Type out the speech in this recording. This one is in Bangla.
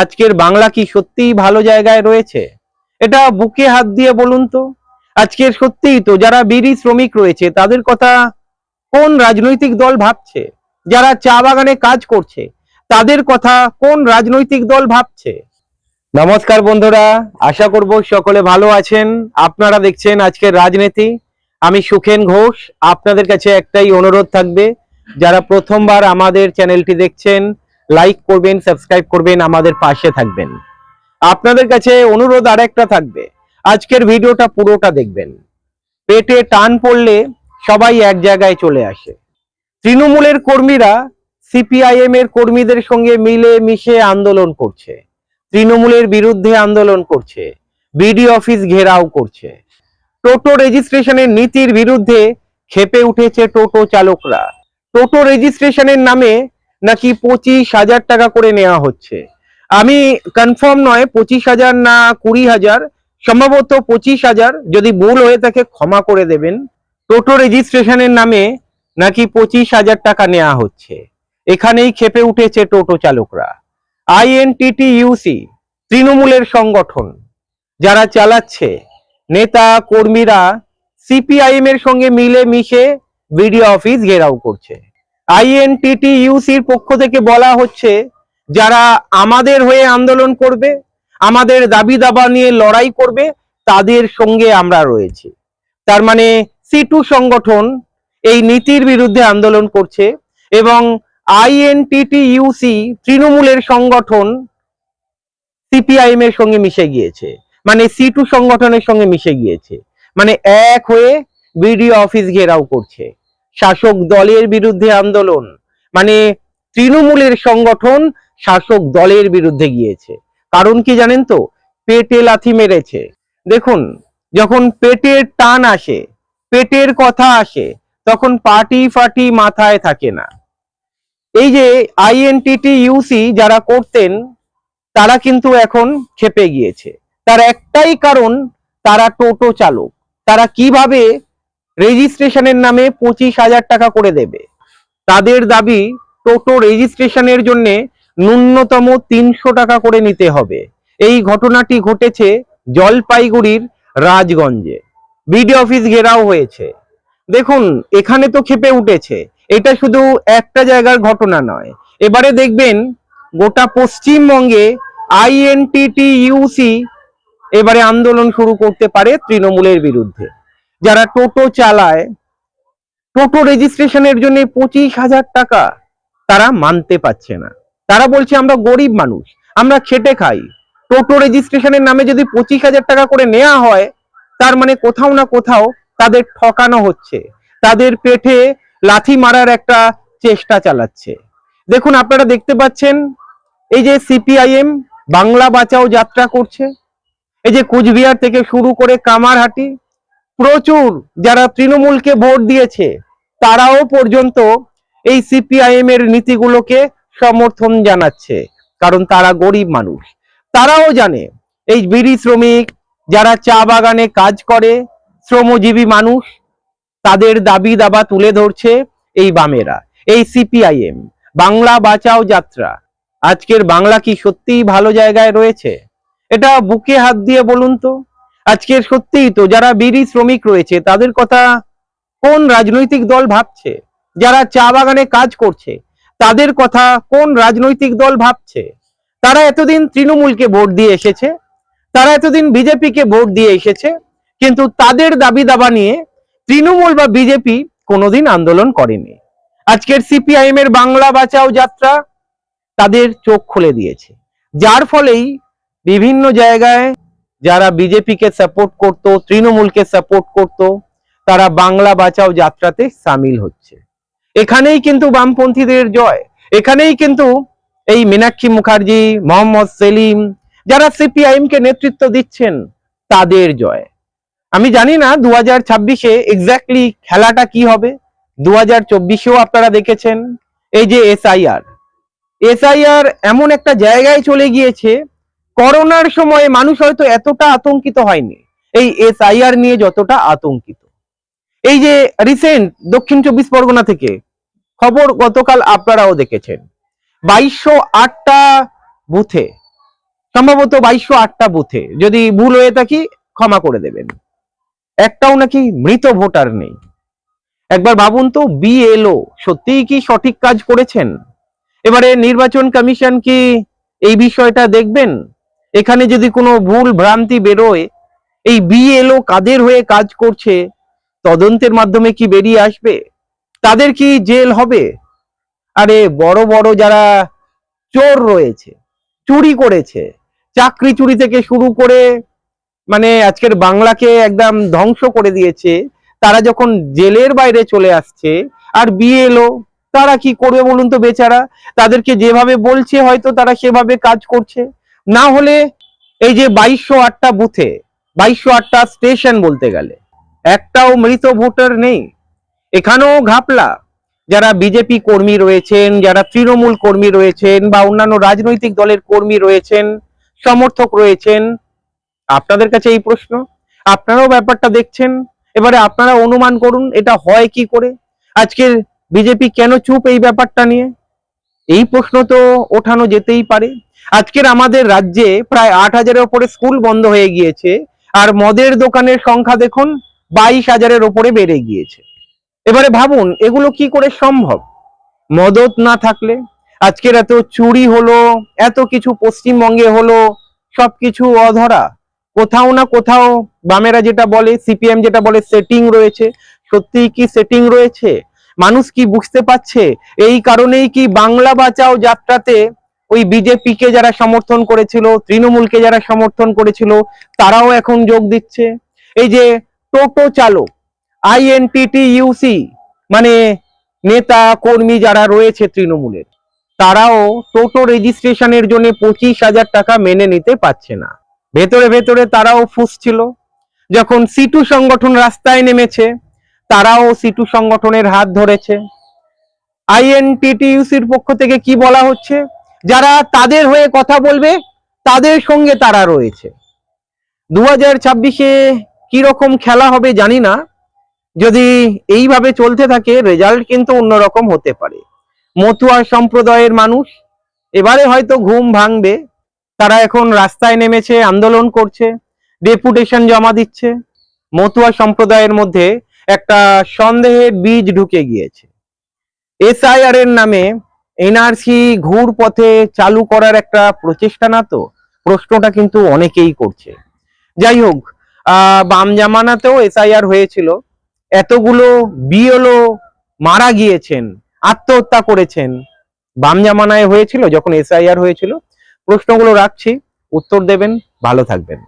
আজকের বাংলা কি সত্যিই ভালো জায়গায় রয়েছে? এটা বুকে হাত দিয়ে বলুন তো। আজকের সত্যিই তো যারা বিড়ি শ্রমিক রয়েছে, তাদের কথা কোন রাজনৈতিক দল ভাবছে? যারা চা বাগানে কাজ করছে, তাদের কথা কোন রাজনৈতিক দল ভাবছে? নমস্কার বন্ধুরা, আশা করব সকলে ভালো আছেন। আপনারা দেখছেন আজকের রাজনীতি। আমি সুখেন ঘোষ, আপনাদের কাছে একটাই অনুরোধ থাকবে, যারা প্রথমবার আমাদের চ্যানেলটি দেখছেন লাইক করবেন সাবস্ক্রাইব করবেন, আমাদের পাশে থাকবেন। আপনাদের কাছে অনুরোধ আরেকটা থাকবে। আজকের ভিডিওটা পুরোটা দেখবেন। পেটে টান পড়লে সবাই এক জায়গায় চলে আসে। তৃণমূলের কর্মীরা সিপিআইএম এর কর্মীদের সঙ্গে মিলে মিশে আন্দোলন করছে। তৃণমূলের বিরুদ্ধে আন্দোলন করছে। বিডি অফিস ঘেরাও করছে। টোটো রেজিস্ট্রেশনের নীতির বিরুদ্ধে খেপে উঠেছে টোটো চালকরা। টোটো রেজিস্ট্রেশনের নামে নাকি পঁচিশ হাজার টাকা করে নেওয়া হচ্ছে? আমি কনফার্ম নয়, পঁচিশ হাজার না কুড়ি হাজার, সম্ভবত পঁচিশ হাজার, যদি ভুল হয়ে থাকে ক্ষমা করে দেবেন। টোটো রেজিস্ট্রেশনের নামে নাকি পঁচিশ হাজার টাকা নেওয়া হচ্ছে? এখানেই খেপে উঠেছে টোটো চালকরা। আইএনটিটি ইউসি তৃণমূলের সংগঠন, যারা চালাচ্ছে। নেতা, কর্মীরা সিপিআইএম এর সঙ্গে মিলে মিশে বিডিও অফিস ঘেরাও করছে। আইএনটিটি ইউসির পক্ষ থেকে বলা হচ্ছে, যারা আমাদের হয়ে আন্দোলন করবে, আমাদের দাবি দাবা নিয়ে লড়াই করবে, তাদের সঙ্গে আমরা রয়েছি। তার মানে সিটু সংগঠন এই নীতির বিরুদ্ধে আন্দোলন করছে এবং আইএনটিটি ইউসি তৃণমূলের সংগঠন সিপিআইএম এর সঙ্গে মিশে গিয়েছে। মানে সিটু সংগঠনের সঙ্গে মিশে গিয়েছে। মানে এক হয়ে বিডিও অফিস ঘেরাও করছে। শাসক দলের বিরুদ্ধে আন্দোলন। মানে তৃণমূলের সংগঠন শাসক দলের বিরুদ্ধে গিয়েছে। কারণ কি জানেন তো? পেটে লাথি মেরেছে। দেখুন, যখন পেটের টান আসে, পেটের কথা আসে, তখন পার্টি ফাটি মাথায় থাকে না। এই যে আইএনটিটি ইউসি যারা করতেন, তারা কিন্তু এখন খেপে গিয়েছে। তার একটাই কারণ, তারা টোটো চালক। তারা কীভাবে রেজিস্ট্রেশনের নামে পঁচিশ হাজার টাকা করে দেবে। তাদের দাবি, টোটো রেজিস্ট্রেশনের জন্য ন্যূনতম তিনশো টাকা করে নিতে হবে। এই ঘটনাটি ঘটেছে জলপাইগুড়ির রাজগঞ্জে। বিডি অফিস ঘেরাও হয়েছে। দেখুন, এখানে তো খেপে উঠেছে। এটা শুধু একটা জায়গার ঘটনা নয়। এবারে দেখবেন, গোটা পশ্চিমবঙ্গে আইএনটিটি ইউসি এবারে আন্দোলন শুরু করতে পারে তৃণমূলের বিরুদ্ধে। যারা টোটো চালায়, টোটো রেজিস্ট্রেশনের জন্য পঁচিশ হাজার টাকা তারা মানতে পারছে না। তারা বলছে, আমরা গরিব মানুষ, আমরা খেটে খাই। টোটো রেজিস্ট্রেশনের নামে যদি পঁচিশ হাজার টাকা করে নেওয়া হয়, তার মানে কোথাও না কোথাও তাদের ঠকানো হচ্ছে। তাদের পেটে লাথি মারার একটা চেষ্টা চালাচ্ছে। দেখুন, আপনারা দেখতে পাচ্ছেন, এই যে সিপিআইএম বাংলা বাঁচাও যাত্রা করছে। এই যে কুচবিহার থেকে শুরু করে কামারহাটি প্রচুর যারা তৃণমূলকে ভোট দিয়েছে, তারাও পর্যন্ত এই সিপিআইএম এর নীতিগুলোকে সমর্থন জানাচ্ছে, কারণ তারা গরিব মানুষ। তারাও জানে, এই বিড়ি শ্রমিক যারা চা বাগানে কাজ করে, শ্রমজীবী মানুষ, তাদের দাবি দাবা তুলে ধরছে এই বামেরা, এই সিপিআইএম বাংলা বাঁচাও যাত্রা, আজকের বাংলা কি সত্যিই ভালো জায়গায় রয়েছে? এটা বুকে হাত দিয়ে বলুন তো। আজকের সত্যিই তো যারা বিড়ি শ্রমিক রয়েছে, তাদের কথা কোন রাজনৈতিক দল ভাবছে? যারা চা বাগানে কাজ করছে, তাদের কথা কোন রাজনৈতিক দল ভাবছে? তারা এতদিন তৃণমূলকে ভোট দিয়ে এসেছে, তারা এতদিন বিজেপিকে ভোট দিয়ে এসেছে, কিন্তু তাদের দাবি দাবা নিয়ে তৃণমূল বা বিজেপি কোনোদিন আন্দোলন করেনি। আজকের সিপিআইএম এর বাংলা বাঁচাও যাত্রা তাদের চোখ খুলে দিয়েছে। যার ফলেই বিভিন্ন জায়গায় যারা বিজেপিকে সাপোর্ট করত, তৃণমূলকে সাপোর্ট করত, তারা বাংলা বাঁচাও যাত্রাতে সামিল হচ্ছে। এখানেই কিন্তু বামপন্থীদের জয়। এখানেই কিন্তু এই মীনাক্ষী মুখার্জি, মোহাম্মদ সেলিম, যারা সিপিআইএম কে নেতৃত্ব দিচ্ছেন, তাদের জয়। আমি জানি না দু হাজার ছাব্বিশে এক্স্যাক্টলি খেলাটা কি হবে। দু হাজার চব্বিশেও আপনারা দেখেছেন, এই যে এসআইআর। এসআইআর এমন একটা জায়গায় চলে গিয়েছে করোনার সময় মানুষ হয়তো এতটা আতঙ্কিত হয়নি। এই এসআইআর নিয়ে যতটা আতঙ্কিত। এই যে রিসেন্ট দক্ষিণ চব্বিশ পরগনা থেকে খবর গতকাল আপনারাও দেখেছেন। বাইশশো আটটা বুথে, সম্ভবত বাইশশো আটটা বুথে, যদি ভুল হয়ে থাকি ক্ষমা করে দেবেন। একটাও নাকি মৃত ভোটার নেই। একবার ভাবুন তো, বিএলও সত্যিই কি সঠিক কাজ করেছেন? এবারে নির্বাচন কমিশন কি এই বিষয়টা দেখবেন? এখানে যদি কোনো ভুল ভ্রান্তি বেরোয়, এই বিএলও কাদের হয়ে কাজ করছে, তদন্তের মাধ্যমে কি বেরিয়ে আসবে? তাদের কি জেল হবে? আরে বড় বড় যারা চোর রয়েছে, চুরি করেছে, চাকরি চুরি থেকে শুরু করে মানে আজকের বাংলাকে একদম ধ্বংস করে দিয়েছে, তারা যখন জেলের বাইরে চলে আসছে, আর বিএলও তারা কি করবে বলুন তো বেচারা? তাদেরকে যেভাবে বলছে, হয়তো তারা সেভাবে কাজ করছে। না হলে এই যে বাইশশো আটটা বুথে বাইশশো আটটা স্টেশন বলতে গেলে, একটাও মৃত ভোটার নেই। এখানেও ঘাপলা। যারা বিজেপি কর্মী রয়েছেন, যারা তৃণমূল কর্মী রয়েছেন বা অন্যান্য রাজনৈতিক দলের কর্মী রয়েছেন, সমর্থক রয়েছেন, আপনাদের কাছে এই প্রশ্ন? আপনারাও ব্যাপারটা দেখছেন? এবারে আপনারা অনুমান করুন, এটা হয় কি করে? আজকের বিজেপি কেন চুপ এই ব্যাপারটা নিয়ে? এই প্রশ্ন তো ওঠানো যেতেই পারে। আজকের আমাদের রাজ্যে প্রায় আট হাজারের ওপরে স্কুল বন্ধ হয়ে গিয়েছে, আর মদের দোকানের সংখ্যা দেখুন বাইশ হাজারের ওপরে বেড়ে গিয়েছে। এবারে ভাবুন, এগুলো কি করে সম্ভব? মদত না থাকলে? আজকের এত চুরি হলো, এত কিছু পশ্চিমবঙ্গে হলো, সবকিছু অধরা। কোথাও না কোথাও বামেরা যেটা বলে, সিপিএম যেটা বলে সেটিং রয়েছে। সত্যিই কি সেটিং রয়েছে? মানুষ কি বুঝতে পারছে? এই কারণেই কি বাংলা বাঁচাও যাত্রাতে ওই বিজেপিকে যারা সমর্থন করেছিল, তৃণমূলকে যারা সমর্থন করেছিল, তারাও এখন যোগ দিচ্ছে। এই যে টোটো চালক আইএনটিটি ইউসি মানে নেতা, কর্মী যারা রয়েছে তৃণমূলের, তারাও টোটো রেজিস্ট্রেশনের জন্য পঁচিশ হাজার টাকা মেনে নিতে পারছে না। ভেতরে ভেতরে তারাও ফুসছিল। যখন সিটু সংগঠন রাস্তায় নেমেছে, তারাও সিটু সংগঠনের হাত ধরেছে। আইএনটিটিউসির পক্ষ থেকে কি বলা হচ্ছে? যারা তাদের হয়ে কথা বলবে, তাদের সঙ্গে তারা রয়েছে। দু হাজার ছাব্বিশে কীরকম খেলা হবে জানি না। যদি এইভাবে চলতে থাকে রেজাল্ট কিন্তু অন্যরকম হতে পারে। মতুয়া সম্প্রদায়ের মানুষ, এবারে হয়তো ঘুম ভাঙবে। তারা এখন রাস্তায় নেমেছে, আন্দোলন করছে, ডেপুটেশন জমা দিচ্ছে। মতুয়া সম্প্রদায়ের মধ্যে একটা সন্দেহের বীজ ঢুকে গিয়েছে। এসআইআর এর নামে এনআরসি ঘুর পথে চালু করার একটা প্রচেষ্টা না তো? প্রশ্নটা কিন্তু অনেকেই করছে। যাই হোক বাম জামানাতেও এসআইআর হয়েছিল। এতগুলো বিএলও মারা গিয়েছেন, আত্মহত্যা করেছেন। বাম জামানায় হয়েছিল, যখন এসআইআর হয়েছিল। প্রশ্নগুলো রাখছি, উত্তর দেবেন, ভালো থাকবেন।